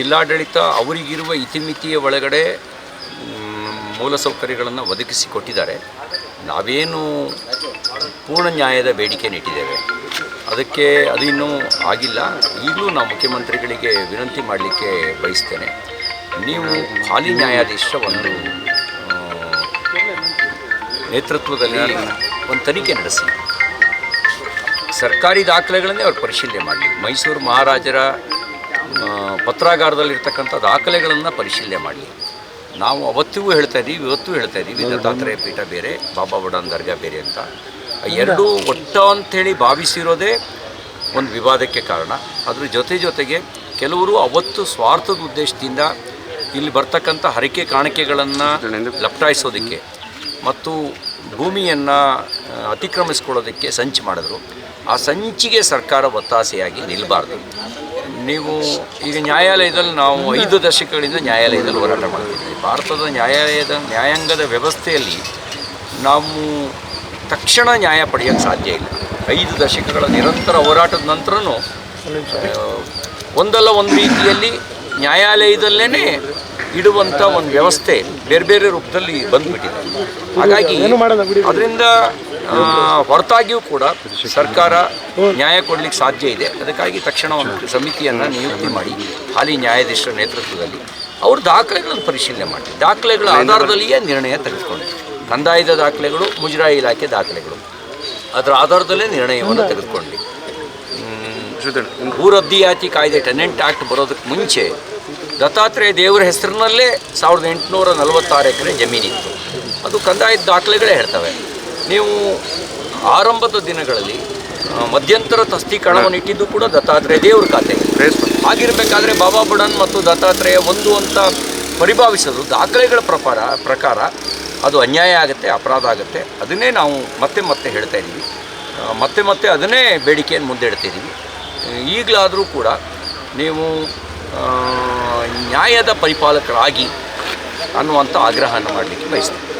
ಜಿಲ್ಲಾಡಳಿತ ಅವರಿಗಿರುವ ಇತಿಮಿತಿಯ ಒಳಗಡೆ ಮೂಲಸೌಕರ್ಯಗಳನ್ನು ಒದಗಿಸಿಕೊಟ್ಟಿದ್ದಾರೆ. ನಾವೇನು ಪೂರ್ಣ ನ್ಯಾಯದ ಬೇಡಿಕೆ ನಿಟ್ಟಿದ್ದೇವೆ. ಅದಕ್ಕೆ ಅದು ಇನ್ನೂ ಆಗಿಲ್ಲ. ಈಗಲೂ ನಾವು ಮುಖ್ಯಮಂತ್ರಿಗಳಿಗೆ ವಿನಂತಿ ಮಾಡಲಿಕ್ಕೆ ಬಯಸ್ತೇನೆ. ನೀವು ಹಾಲಿ ನ್ಯಾಯಾಧೀಶರ ಒಂದು ನೇತೃತ್ವದಲ್ಲಿ ಒಂದು ತನಿಖೆ ನಡೆಸಿ. ಸರ್ಕಾರಿ ದಾಖಲೆಗಳನ್ನೇ ಅವ್ರು ಪರಿಶೀಲನೆ ಮಾಡಲಿ. ಮೈಸೂರು ಮಹಾರಾಜರ ಪತ್ರಾಗಾರದಲ್ಲಿರ್ತಕ್ಕಂಥ ದಾಖಲೆಗಳನ್ನು ಪರಿಶೀಲನೆ ಮಾಡಲಿ. ನಾವು ಅವತ್ತಿಗೂ ಹೇಳ್ತಾ ಇದ್ದೀವಿ ಇವತ್ತೂ ಹೇಳ್ತಾ ಇದ್ದೀವಿ ದತ್ತಾತ್ರೇಯ ಪೀಠ ಬೇರೆ ಬಾಬಾ ಬುಡಾನ್ ದರ್ಗಾ ಬೇರೆ ಅಂತ. ಎರಡೂ ಒಟ್ಟ ಅಂಥೇಳಿ ಭಾವಿಸಿರೋದೇ ಒಂದು ವಿವಾದಕ್ಕೆ ಕಾರಣ. ಅದ್ರ ಜೊತೆ ಜೊತೆಗೆ ಕೆಲವರು ಅವತ್ತು ಸ್ವಾರ್ಥದ ಉದ್ದೇಶದಿಂದ ಇಲ್ಲಿ ಬರ್ತಕ್ಕಂಥ ಹರಕೆ ಕಾಣಿಕೆಗಳನ್ನು ಲಪ್ಟಾಯಿಸೋದಕ್ಕೆ ಮತ್ತು ಭೂಮಿಯನ್ನು ಅತಿಕ್ರಮಿಸ್ಕೊಳ್ಳೋದಕ್ಕೆ ಸಂಚು ಮಾಡಿದ್ರು. ಆ ಸಂಚಿಗೆ ಸರ್ಕಾರ ಒತ್ತಾಸೆಯಾಗಿ ನಿಲ್ಲಬಾರ್ದು ನೀವು ಈಗ ನ್ಯಾಯಾಲಯದಲ್ಲಿ ನಾವು ಐದು ದಶಕಗಳಿಂದ ನ್ಯಾಯಾಲಯದಲ್ಲಿ ಹೋರಾಟ ಮಾಡ್ತಿದ್ದೀವಿ. ಭಾರತದ ನ್ಯಾಯಾಲಯದ ನ್ಯಾಯಾಂಗದ ವ್ಯವಸ್ಥೆಯಲ್ಲಿ ನಾವು ತಕ್ಷಣ ನ್ಯಾಯ ಪಡೆಯೋಕ್ಕೆ ಸಾಧ್ಯ ಇಲ್ಲ. ಐದು ದಶಕಗಳ ನಿರಂತರ ಹೋರಾಟದ ನಂತರನೂ ಒಂದಲ್ಲ ಒಂದು ರೀತಿಯಲ್ಲಿ ನ್ಯಾಯಾಲಯದಲ್ಲೇ ಇಡುವಂಥ ಒಂದು ವ್ಯವಸ್ಥೆ ಬೇರೆ ಬೇರೆ ರೂಪದಲ್ಲಿ ಬಂದುಬಿಟ್ಟಿದೆ. ಹಾಗಾಗಿ ಅದರಿಂದ ಹೊರತಾಗಿಯೂ ಕೂಡ ಸರ್ಕಾರ ನ್ಯಾಯ ಕೊಡಲಿಕ್ಕೆ ಸಾಧ್ಯ ಇದೆ. ಅದಕ್ಕಾಗಿ ತಕ್ಷಣ ಒಂದು ಸಮಿತಿಯನ್ನು ನಿಯುಕ್ತಿ ಮಾಡಿ, ಹಾಲಿ ನ್ಯಾಯಾಧೀಶರ ನೇತೃತ್ವದಲ್ಲಿ. ಅವರು ದಾಖಲೆಗಳನ್ನು ಪರಿಶೀಲನೆ ಮಾಡಿ ದಾಖಲೆಗಳ ಆಧಾರದಲ್ಲಿಯೇ ನಿರ್ಣಯ ತೆಗೆದುಕೊಂಡಿದೆ ಕಂದಾಯದ ದಾಖಲೆಗಳು, ಮುಜರಾಯಿ ಇಲಾಖೆ ದಾಖಲೆಗಳು. ಅದರ ಆಧಾರದಲ್ಲೇ ನಿರ್ಣಯವನ್ನು ತೆಗೆದುಕೊಂಡು ಭೂ ರದ್ದಿಯಾತಿ ಕಾಯ್ದೆ ಟೆನೆಂಟ್ ಆ್ಯಕ್ಟ್ ಬರೋದಕ್ಕೆ ಮುಂಚೆ ದತ್ತಾತ್ರೇಯ ದೇವರ ಹೆಸರಿನಲ್ಲೇ ಸಾವಿರದ ಎಂಟುನೂರ ನಲವತ್ತಾರು ಎಕರೆ ಜಮೀನಿತ್ತು. ಅದು ಕಂದಾಯದ ದಾಖಲೆಗಳೇ ಹೇಳ್ತವೆ. ನೀವು ಆರಂಭದ ದಿನಗಳಲ್ಲಿ ಮಧ್ಯಂತರ ತಸ್ತೀಕರಣವನ್ನು ಇಟ್ಟಿದ್ದು ಕೂಡ ದತ್ತಾತ್ರೇಯ ದೇವ್ರ ಖಾತೆ. ಹಾಗಿರಬೇಕಾದ್ರೆ ಬಾಬಾ ಬುಡನ್ ಮತ್ತು ದತ್ತಾತ್ರೇಯ ಒಂದು ಅಂತ ಪರಿಭಾವಿಸೋದು ದಾಖಲೆಗಳ ಪ್ರಕಾರ ಪ್ರಕಾರ ಅದು ಅನ್ಯಾಯ ಆಗುತ್ತೆ ಅಪರಾಧ ಆಗುತ್ತೆ. ಅದನ್ನೇ ನಾವು ಮತ್ತೆ ಮತ್ತೆ ಹೇಳ್ತಾ ಇದ್ದೀವಿ. ಮತ್ತೆ ಮತ್ತೆ ಅದನ್ನೇ ಬೇಡಿಕೆಯನ್ನು ಮುಂದೆ ಇಡ್ತಿದ್ದೀವಿ ಈಗಲಾದರೂ ಕೂಡ ನೀವು ನ್ಯಾಯದ ಪರಿಪಾಲಕರಾಗಿ ಅನ್ನುವಂಥ ಆಗ್ರಹವನ್ನು ಮಾಡಲಿಕ್ಕೆ ಬಯಸ್ತೀನಿ.